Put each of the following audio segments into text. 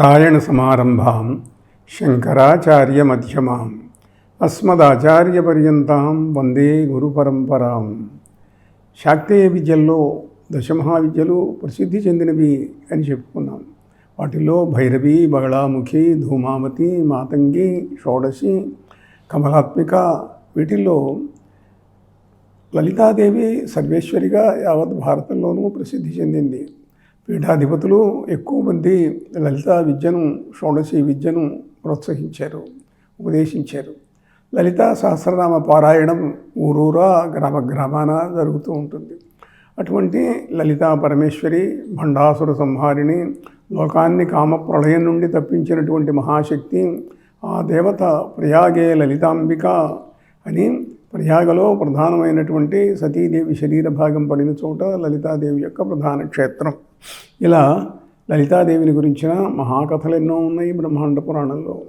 నారాయణసమారంభాం శంకరాచార్యమధ్యమాం అస్మదాచార్యపర్యంతం వందే గురుపరంపరాం శాక్తేయ విద్యల్లో దశమహావిద్యలు ప్రసిద్ధి చెందినవి అని చెప్పుకున్నాం। వాటిలో భైరవి బగళాముఖి ధూమావతి మాతంగి షోడశి కమలాత్మిక వీటిల్లో లలితాదేవి సర్వేశ్వరిగా యావత్ భారతంలోనూ ప్రసిద్ధి చెందింది। పీఠాధిపతులు ఎక్కువ మంది లలితా విద్యను షోడశి విద్యను ప్రోత్సహించారు ఉపదేశించారు. లలితా సహస్రనామ పారాయణం ఊరూరా గ్రామ గ్రామాన జరుగుతూ ఉంటుంది. అటువంటి లలితా పరమేశ్వరి భండాసుర సంహారిణి లోకాన్ని కామ ప్రళయం నుండి తప్పించినటువంటి మహాశక్తి ఆ దేవత ప్రయాగే లలితాంబిక అని ప్రయాగలో ప్రధానమైనటువంటి సతీదేవి శరీర భాగం పడిన చోట లలితాదేవి యొక్క ప్రధాన క్షేత్రం. ఇలా లలితాదేవిని గురించిన మహాకథలు ఎన్నో ఉన్నాయి బ్రహ్మాండ పురాణంలో.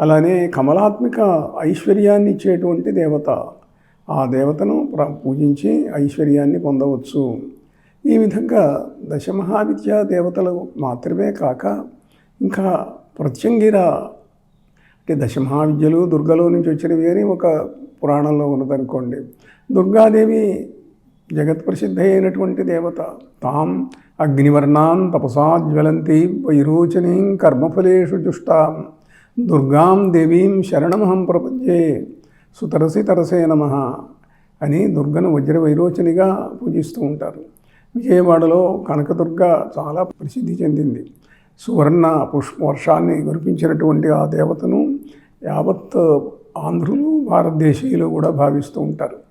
అలానే కమలాత్మిక ఐశ్వర్యాన్ని ఇచ్చేటువంటి దేవత. ఆ దేవతను పూజించి ఐశ్వర్యాన్ని పొందవచ్చు. ఈ విధంగా దశమహావిద్యా దేవతలు మాత్రమే కాక ఇంకా ప్రత్యంగిర అంటే దశమహావిద్యలు దుర్గలో నుంచి వచ్చినవి అని ఒక పురాణంలో ఉన్నదనుకోండి. దుర్గాదేవి జగత్ ప్రసిద్ధ అయినటువంటి దేవత. తాం అగ్నివర్ణాన్ తపసా జ్వలంతి వైరోచనీం కర్మఫలేషు జుష్టాం. దుర్గాం దేవీం శరణమహం ప్రపంచే సుతరసి తరసే నమ అని దుర్గను వజ్ర వైరోచనిగా పూజిస్తూ ఉంటారు. విజయవాడలో కనకదుర్గ చాలా ప్రసిద్ధి చెందింది. సువర్ణ పుష్పవర్షాన్ని కురిపించినటువంటి ఆ దేవతను యావత్ ఆంధ్రులు భారతదేశీయులు కూడా భావిస్తూ ఉంటారు.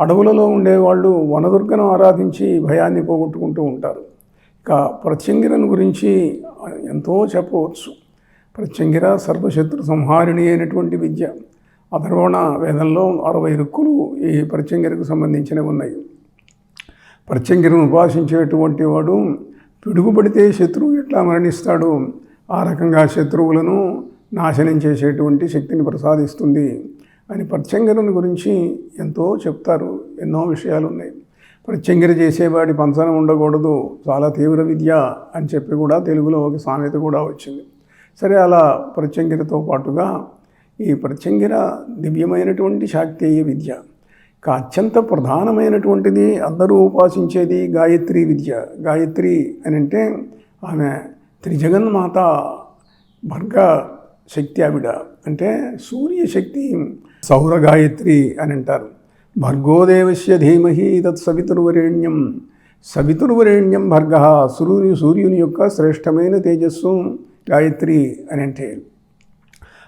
అడవులలో ఉండేవాళ్ళు వనదుర్గను ఆరాధించి భయాన్ని పోగొట్టుకుంటూ ఉంటారు. ఇక ప్రత్యంగిరను గురించి ఎంతో చెప్పవచ్చు. ప్రత్యంగిర సర్వశత్రు సంహారిణి అయినటువంటి విద్య అధర్వణ వేదంలో అరవై రుక్కులు ఈ ప్రత్యంగిరకు సంబంధించినవి ఉన్నాయి. ప్రత్యంగిరను ఉపాసించేటువంటి వాడు పిడుగుపడితే శత్రువు ఎట్లా మరణిస్తాడు? ఆ రకంగా శత్రువులను నాశనం చేసేటువంటి శక్తిని ప్రసాదిస్తుంది. ఆయన ప్రత్యంగిరను గురించి ఎంతో చెప్తారు. ఎన్నో విషయాలు ఉన్నాయి. ప్రత్యంగిర చేసేవాడి పంచన ఉండకూడదు. చాలా తీవ్ర విద్య అని చెప్పి కూడా తెలుగులో ఒక సామెత కూడా వచ్చింది. సరే అలా ప్రత్యంగిరతో పాటుగా ఈ ప్రత్యంగిర దివ్యమైనటువంటి శాక్తేయ విద్య ఇక అత్యంత ప్రధానమైనటువంటిది అందరూ ఉపాసించేది గాయత్రి విద్య. గాయత్రి అని అంటే ఆమె త్రిజగన్మాత భర్గ శక్తి ఆవిడ. అంటే సూర్యశక్తి సౌర గాయత్రి అని అంటారు. భర్గోదేవస్య ధీమహి తత్ సవితుర్వరేణ్యం. సవితుర్వరేణ్యం భర్గ సూర్యుని సూర్యుని యొక్క శ్రేష్టమైన తేజస్సు గాయత్రి అని అంటే.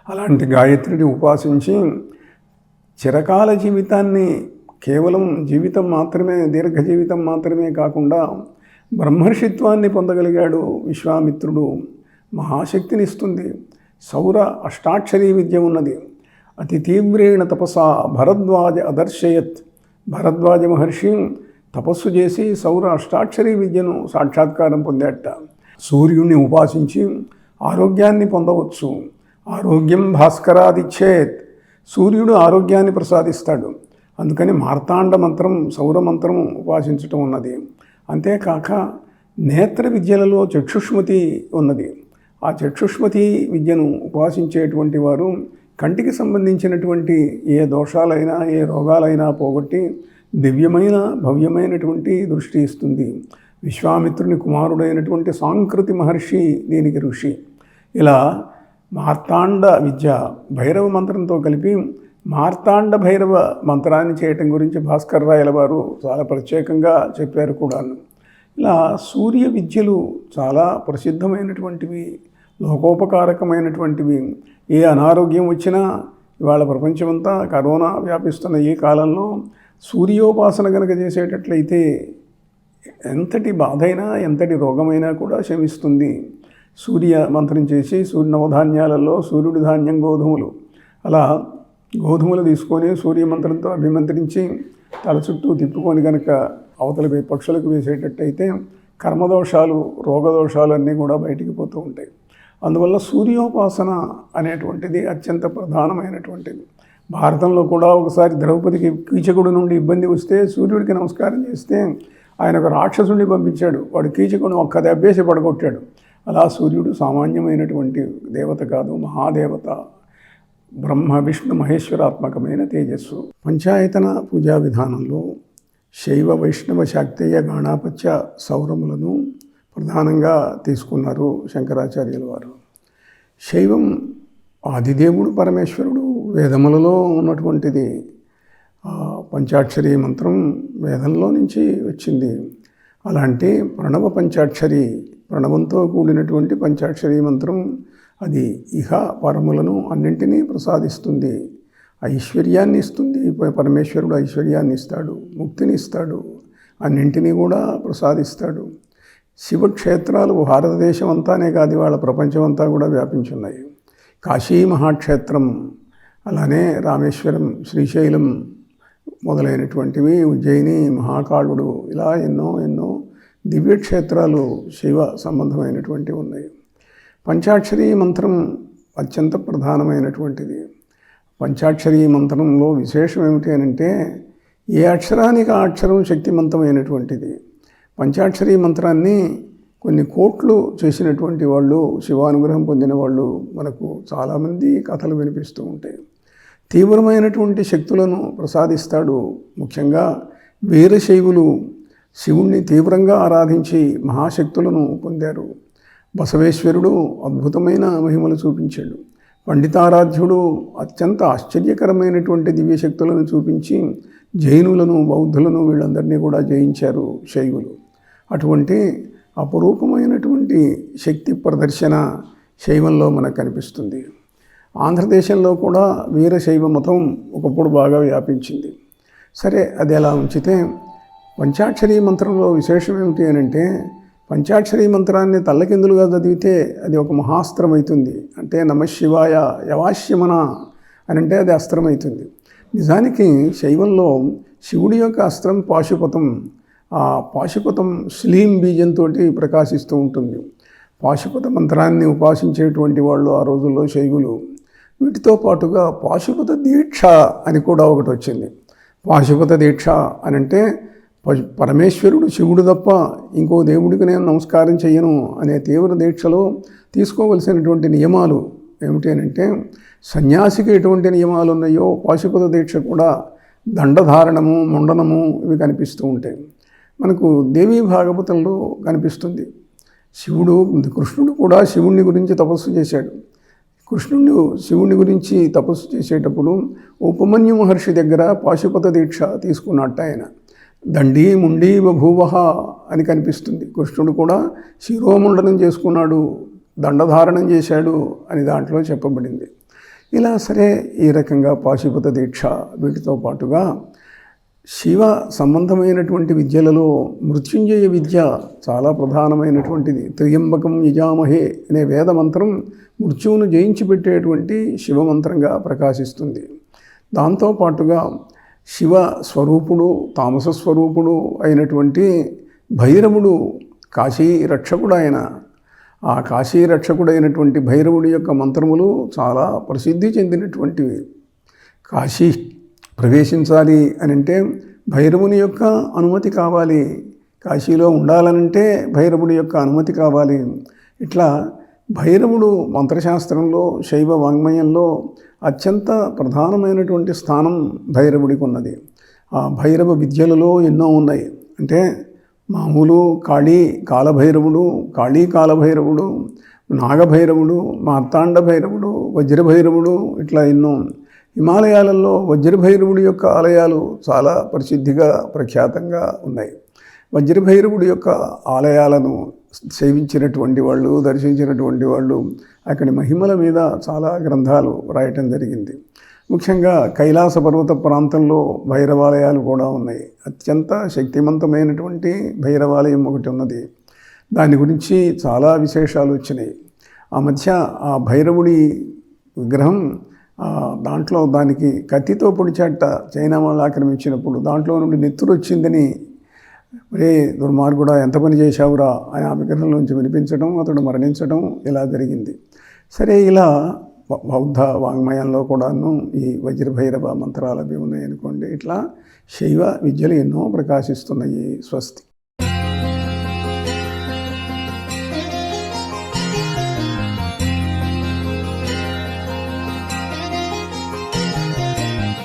అలాంటి గాయత్రిని ఉపాసించి చిరకాల జీవితాన్ని కేవలం జీవితం మాత్రమే దీర్ఘ జీవితం మాత్రమే కాకుండా బ్రహ్మర్షిత్వాన్ని పొందగలిగాడు విశ్వామిత్రుడు. మహాశక్తినిస్తుంది. సౌర అష్టాక్షరీ విద్య ఉన్నది. అతి తీవ్రేణ భరద్వాజ అదర్శయత్. భరద్వాజ మహర్షి తపస్సు చేసి సౌర అష్టాక్షరీ విద్యను సాక్షాత్కారం పొందేట. సూర్యుణ్ణి ఉపాసించి ఆరోగ్యాన్ని పొందవచ్చు. ఆరోగ్యం భాస్కరాదిచ్చేత్ సూర్యుడు ఆరోగ్యాన్ని ప్రసాదిస్తాడు. అందుకని మార్తాండ మంత్రం సౌర మంత్రం ఉపాసించటం ఉన్నది. అంతేకాక నేత్ర విద్యలలో చక్షుష్మతి ఉన్నది. ఆ చక్షుష్మతి విద్యను ఉపాసించేటువంటి వారు కంటికి సంబంధించినటువంటి ఏ దోషాలైనా ఏ రోగాలైనా పోగొట్టి దివ్యమైన భవ్యమైనటువంటి దృష్టి ఇస్తుంది. విశ్వామిత్రుని కుమారుడైనటువంటి సాంకృతి మహర్షి దీనికి ఋషి. ఇలా మార్తాండ విద్య భైరవ మంత్రంతో కలిపి మార్తాండ భైరవ మంత్రాన్ని చేయటం గురించి భాస్కర్ రాయల వారు చాలా ప్రత్యేకంగా చెప్పారు కూడాను. ఇలా సూర్య విద్యలు చాలా ప్రసిద్ధమైనటువంటివి లోకోపకారకమైనటువంటివి ఏ అనారోగ్యం వచ్చినా ఇవాళ ప్రపంచమంతా కరోనా వ్యాపిస్తున్న ఈ కాలంలో సూర్యోపాసన కనుక చేసేటట్లయితే ఎంతటి బాధైనా ఎంతటి రోగమైనా కూడా శమిస్తుంది. సూర్య మంత్రం చేసి సూర్య నవధాన్యాలలో సూర్యుడి ధాన్యం గోధుమలు. అలా గోధుమలు తీసుకొని సూర్య మంత్రంతో అభిమంత్రించి తల చుట్టూ తిప్పుకొని కనుక అవతల పక్షులకు వేసేటట్టయితే కర్మదోషాలు రోగదోషాలు అన్నీ కూడా బయటికి పోతూ ఉంటాయి. అందువల్ల సూర్యోపాసన అనేటువంటిది అత్యంత ప్రధానమైనటువంటిది. భారతంలో కూడా ఒకసారి ద్రౌపదికి కీచకుడు నుండి ఇబ్బంది వస్తే సూర్యుడికి నమస్కారం చేస్తే ఆయన ఒక రాక్షసుడిని పంపించాడు. వాడు కీచకుడు ఒక్క దెబ్బేసి పడగొట్టాడు. అలా సూర్యుడు సామాన్యమైనటువంటి దేవత కాదు మహాదేవత బ్రహ్మ విష్ణు మహేశ్వరాత్మకమైన తేజస్సు. పంచాయతన పూజా విధానంలో శైవ వైష్ణవ శాక్తేయ గాణాపత్య సౌరములను ప్రధానంగా తీసుకున్నారు శంకరాచార్యుల వారు. శైవం ఆదిదేవుడు పరమేశ్వరుడు వేదములలో ఉన్నటువంటిది. పంచాక్షరి మంత్రం వేదంలో నుంచి వచ్చింది. అలాంటి ప్రణవ పంచాక్షరి ప్రణవంతో కూడినటువంటి పంచాక్షరి మంత్రం అది ఇహ పరములను అన్నింటినీ ప్రసాదిస్తుంది. ఐశ్వర్యాన్ని ఇస్తుంది. పరమేశ్వరుడు ఐశ్వర్యాన్ని ఇస్తాడు ముక్తిని ఇస్తాడు అన్నింటినీ కూడా ప్రసాదిస్తాడు. శివక్షేత్రాలు భారతదేశం అంతానే కాదు వాళ్ళ ప్రపంచం అంతా కూడా వ్యాపించున్నాయి. కాశీ మహాక్షేత్రం అలానే రామేశ్వరం శ్రీశైలం మొదలైనటువంటివి ఉజ్జయిని మహాకాళుడు ఇలా ఎన్నో ఎన్నో దివ్యక్షేత్రాలు శివ సంబంధమైనటువంటివి ఉన్నాయి. పంచాక్షరి మంత్రం అత్యంత ప్రధానమైనటువంటిది. పంచాక్షరి మంత్రంలో విశేషం ఏమిటి అని అంటే ఏ అక్షరానికి ఆ అక్షరం శక్తిమంతమైనటువంటిది? పంచాక్షరి మంత్రాన్ని కొన్ని కోట్లు చేసినటువంటి వాళ్ళు శివానుగ్రహం పొందిన వాళ్ళు మనకు చాలామంది కథలు వినిపిస్తూ ఉంటాయి తీవ్రమైనటువంటి శక్తులను ప్రసాదిస్తాడు. ముఖ్యంగా వీరశైవులు శివుణ్ణి తీవ్రంగా ఆరాధించి మహాశక్తులను పొందారు. బసవేశ్వరుడు అద్భుతమైన మహిమలు చూపించాడు. పండితారాధ్యుడు అత్యంత ఆశ్చర్యకరమైనటువంటి దివ్యశక్తులను చూపించి జైనులను బౌద్ధులను వీళ్ళందరినీ కూడా జయించారు శైవులు. అటువంటి అపురూపమైనటువంటి శక్తి ప్రదర్శన శైవంలో మనకు కనిపిస్తుంది. ఆంధ్రదేశంలో కూడా వీరశైవ మతం ఒకప్పుడు బాగా వ్యాపించింది. సరే అది ఎలా ఉంచితే పంచాక్షరి మంత్రంలో విశేషం ఏమిటి అని అంటే పంచాక్షరి మంత్రాన్ని తల్లకిందులుగా చదివితే అది ఒక మహాస్త్రం అవుతుంది అంటే నమశివాయ యవాశ్యమన అని అంటే అది అస్త్రం అవుతుంది నిజానికి శైవంలో శివుడి యొక్క అస్త్రం పాశుపతం ఆ పాశుపతం స్లీం బీజంతో ప్రకాశిస్తూ ఉంటుంది. పాశుపత మంత్రాన్ని ఉపాసించేటువంటి వాళ్ళు ఆ రోజుల్లో శైవులు. వీటితో పాటుగా పాశుపత దీక్ష అని కూడా ఒకటి వచ్చింది. పాశుపత దీక్ష అని అంటే పరమేశ్వరుడు శివుడు తప్ప ఇంకో దేవుడికి నేను నమస్కారం చేయను అనే తీవ్ర దీక్షలో తీసుకోవలసినటువంటి నియమాలు ఏమిటి అని అంటే సన్యాసికి ఎటువంటి నియమాలు ఉన్నాయో పాశుపత దీక్ష కూడా దండధారణము ముండనము ఇవి కనిపిస్తూ ఉంటాయి. మనకు దేవీ భాగవతంలో కనిపిస్తుంది. శివుడు కృష్ణుడు కూడా శివుణ్ణి గురించి తపస్సు చేశాడు. కృష్ణుడు శివుని గురించి తపస్సు చేసేటప్పుడు ఉపమన్యు మహర్షి దగ్గర పాశుపత దీక్ష తీసుకున్నట్ట ఆయన. దండి ముండీ బభూవహ అని కనిపిస్తుంది. కృష్ణుడు కూడా శిరోముండనం చేసుకున్నాడు దండధారణం చేశాడు అని దాంట్లో చెప్పబడింది. ఇలా సరే ఈ రకంగా పాశుపత దీక్ష వీటితో పాటుగా శివ సంబంధమైనటువంటి విద్యలలో మృత్యుంజయ విద్య చాలా ప్రధానమైనటువంటిది. త్రియంబకం యజామహే అనే వేద మంత్రం మృత్యువును జయించి పెట్టేటువంటి శివమంత్రంగా ప్రకాశిస్తుంది. దాంతోపాటుగా శివ స్వరూపుడు తామస స్వరూపుడు అయినటువంటి భైరవుడు కాశీ రక్షకుడు ఆయన ఆ కాశీ రక్షకుడైనటువంటి భైరవుడి యొక్క మంత్రములు చాలా ప్రసిద్ధి చెందినటువంటివి. కాశీ ప్రవేశించాలి అని అంటే భైరవుని యొక్క అనుమతి కావాలి. కాశీలో ఉండాలనంటే భైరవుడి యొక్క అనుమతి కావాలి. ఇట్లా భైరవుడు మంత్రశాస్త్రంలో శైవ వాంగ్మయంలో అత్యంత ప్రధానమైనటువంటి స్థానం భైరవుడికి ఉన్నది ఆ భైరవ విద్యలలో ఎన్నో ఉన్నాయి. అంటే మామూలు కాళీ కాలభైరవుడు కాళీ కాలభైరవుడు నాగభైరవుడు మార్తాండ భైరవుడు వజ్రభైరవుడు ఇట్లా ఎన్నో హిమాలయాలలో వజ్రభైరవుడి యొక్క ఆలయాలు చాలా ప్రసిద్ధిగా ప్రఖ్యాతంగా ఉన్నాయి. వజ్రభైరవుడి యొక్క ఆలయాలను సేవించినటువంటి వాళ్ళు దర్శించినటువంటి వాళ్ళు అక్కడి మహిమల మీద చాలా గ్రంథాలు రాయటం జరిగింది. ముఖ్యంగా కైలాస పర్వత ప్రాంతంలో భైరవాలయాలు కూడా ఉన్నాయి. అత్యంత శక్తివంతమైనటువంటి భైరవాలయం ఒకటి ఉన్నది. దాని గురించి చాలా విశేషాలు వచ్చినాయి. ఆ మధ్య ఆ భైరవుడి విగ్రహం దాంట్లో దానికి కత్తితో పొడిచాట చైనా వాళ్ళు ఆక్రమించినప్పుడు దాంట్లో నుండి నెత్తురు వచ్చిందని రే దుర్మార్గుడా ఎంత పని చేశావురా? అని ఆ నుంచి వినిపించడం అతడు మరణించడం ఇలా జరిగింది. సరే ఇలా బౌద్ధ వాంగ్మయంలో కూడాను ఈ వజ్రభైరవ మంత్రాలు అవి ఉన్నాయనుకోండి ఇట్లా శైవ విద్యలు ఎన్నో ప్రకాశిస్తున్నాయి స్వస్తి.